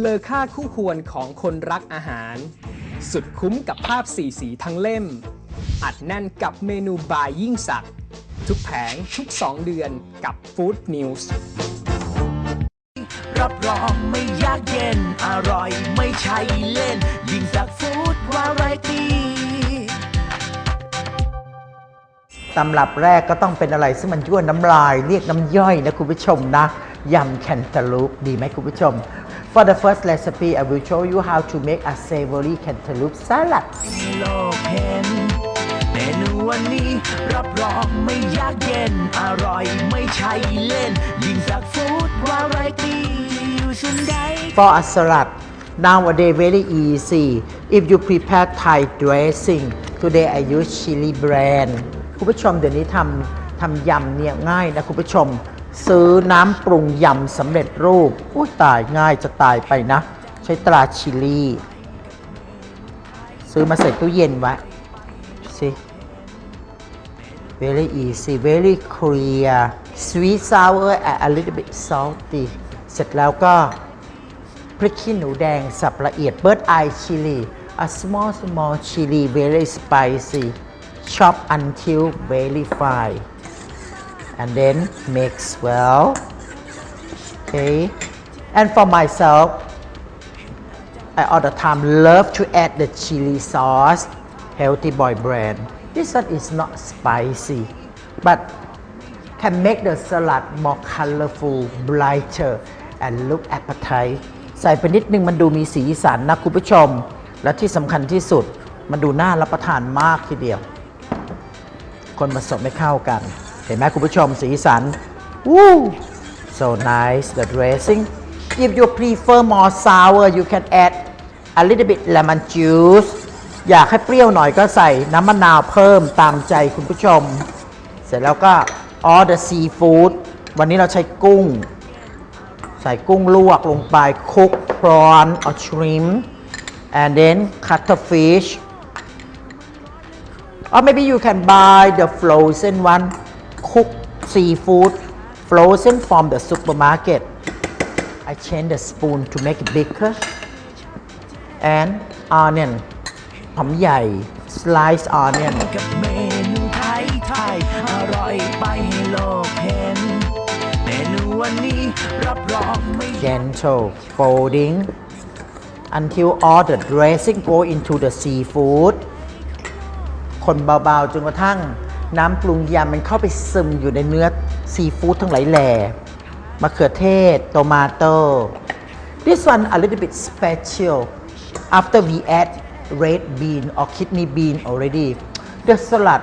เลอค่าคู่ควรของคนรักอาหาร สุดคุ้มกับภาพสีสีทั้งเล่ม อัดแน่นกับเมนูบายยิ่งสักดิ์ทุกแผงทุก 2 เดือนกับ Food News รับรองไม่ยากเย็น อร่อยไม่ใช่เล่น ยิ่งสักฟู้ดวาไรตี้ตำรับแรกก็ต้องเป็นอะไรซึ่งมันยั่วน้ำลาย เรียกน้ำย่อยนะคุณผู้ชมนะยำแคนตาลูปดีไหมคุณผู้ชม For the first recipe I will show you how to make a savory cantaloupe salad ให้โลกเห็นเมนูวันนี้รับรองไม่ยากเย็น อร่อยไม่ใช่เล่น ยิ่งสักฟู้ดวาไรตี้อยู่ส่วนใด For a salad nowadays very easy if you prepare Thai dressing today I use chili brand คุณผู้ชมเดี๋ยวนี้ทำทำยำเนี่ยง่ายนะคุณผู้ชม ซื้อน้ำปรุงยำสำเร็จรูปอุ้ยตายง่ายจะตายไปนะ ใช้ตราชิลี่ ซื้อมาใส่ตู้เย็นไว้สิ very easy very clear sweet sour and a little bit salty เสร็จแล้วก็พริกขี้หนูแดงสับละเอียด bird eye chili a small small chili very spicy chop until very fine and then mix well okay and for myself I all the time love to add the chili sauce healthy boy brand this one is not spicy but can make the salad more colorful brighter and look appetite ใส่ไปนิดนึงมันดูมีสีสันนะคุณผู้ชม และที่สำคัญที่สุด มันดูน่ารับประทานมากทีเดียว คนผสมไม่เข้ากัน เห็นไหมคุณผู้ชมสีสัน Woo so nice the dressing if you prefer more sour you can add a little bit lemon juice อยากให้เปรี้ยวหน่อยก็ใส่น้ำมะนาวเพิ่มตามใจคุณผู้ชม เสร็จแล้วก็ all the seafood วันนี้เราใช้กุ้ง ใส่กุ้งลวกลงไป cook prawn or shrimp and then cut the fish or maybe you can buy the frozen one cooked seafood frozen from the supermarket I change the spoon to make it bigger and onion หอมใหญ่ sliced onion กับเมนูไทยไทยอร่อยไปให้โลกเห็น เมนูวันนี้รับรองไม่ gentle folding until all the dressing go into the seafood คนเบาๆจนกระทั่ง น้ำปรุงยำมันเข้าไปซึมอยู่ในเนื้อซีฟู้ดทั้งหลายแหล่มะเขือเทศ โตมาโต้ This one a little bit special after we add red bean or kidney bean already the salad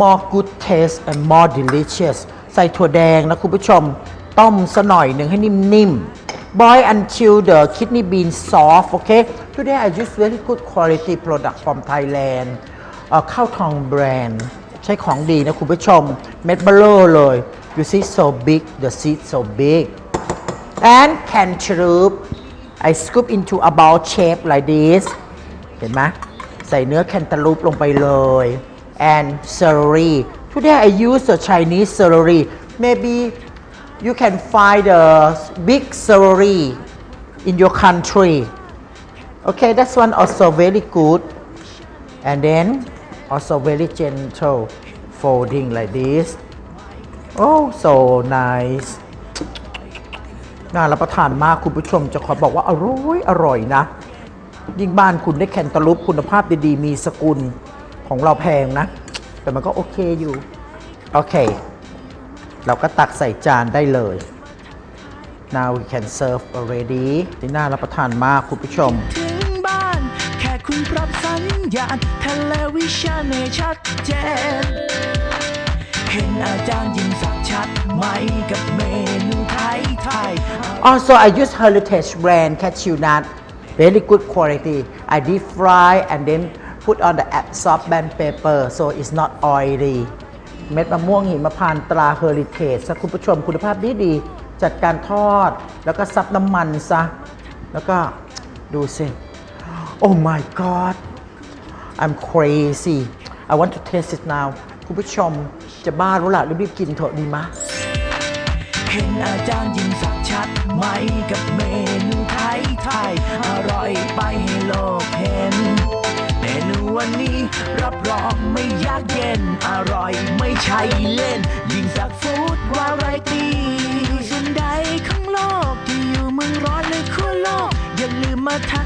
more good taste and more delicious ใส่ถั่วแดงนะคุณผู้ชม ต้มซะหน่อยหนึ่งให้นิ่มๆ boil until the kidney bean soft okay today I use very good quality product from Thailand เอ่อข้าวทองแบรนด์ ใช้ของดีนะคุณผู้ชม เม็ดเบลอเลย you see so big the seed so big and cantaloupe I scoop into a ball shape like this เห็นไหมใส่เนื้อแคนตาลูปลงไปเลย and celery today I use the Chinese celery maybe you can find the big celery in your country okay that's one also very good and then also very gentle folding like this oh so nice น่ารับประทานมากคุณผู้ชมจะขอบอกว่าอร่อยอร่อยนะ ยิ่งบ้านคุณได้แคนตาลูปคุณภาพดีๆ มีสกุลของเราแพงนะ แต่มันก็โอเคอยู่ โอเค เราก็ตักใส่จานได้เลย now we can serve already ที่น่ารับประทานมากคุณผู้ชม รับสัญญาณทเลวิชันให้ชัดเจน เห็นอาจารย์ยิ่งสักชัดไหมกับเมนูไทยไทย Also, I use Heritage brand cashew nut. Very good quality. I deep fry and then put on the absorbent paper so it's not oily. เม็ดมะม่วงหิมพานตรา Heritage คุณผู้ชมคุณภาพดีดี จัดการทอดแล้วก็ซับน้ำมันซะ แล้วก็ดูสิ Oh my god I'm crazy I want to taste it now คุณผู้ชมจะบ้ารู้ละรีบๆกินเถอะดีมะเห็นอาจารย์ยิ่งสักชัดชัดไหมกับเมนูไทยไทยอร่อยไปให้โลกเห็นเมนูวันนี้รับรองไม่ยากเย็น อร่อยไม่ใช่เล่น ยิ่งสักฟู้ดวาไรตี้อยู่ส่วนใดของโลกที่อยู่เมืองร้อนหรือขั้วโลก อย่าลืมมาทัก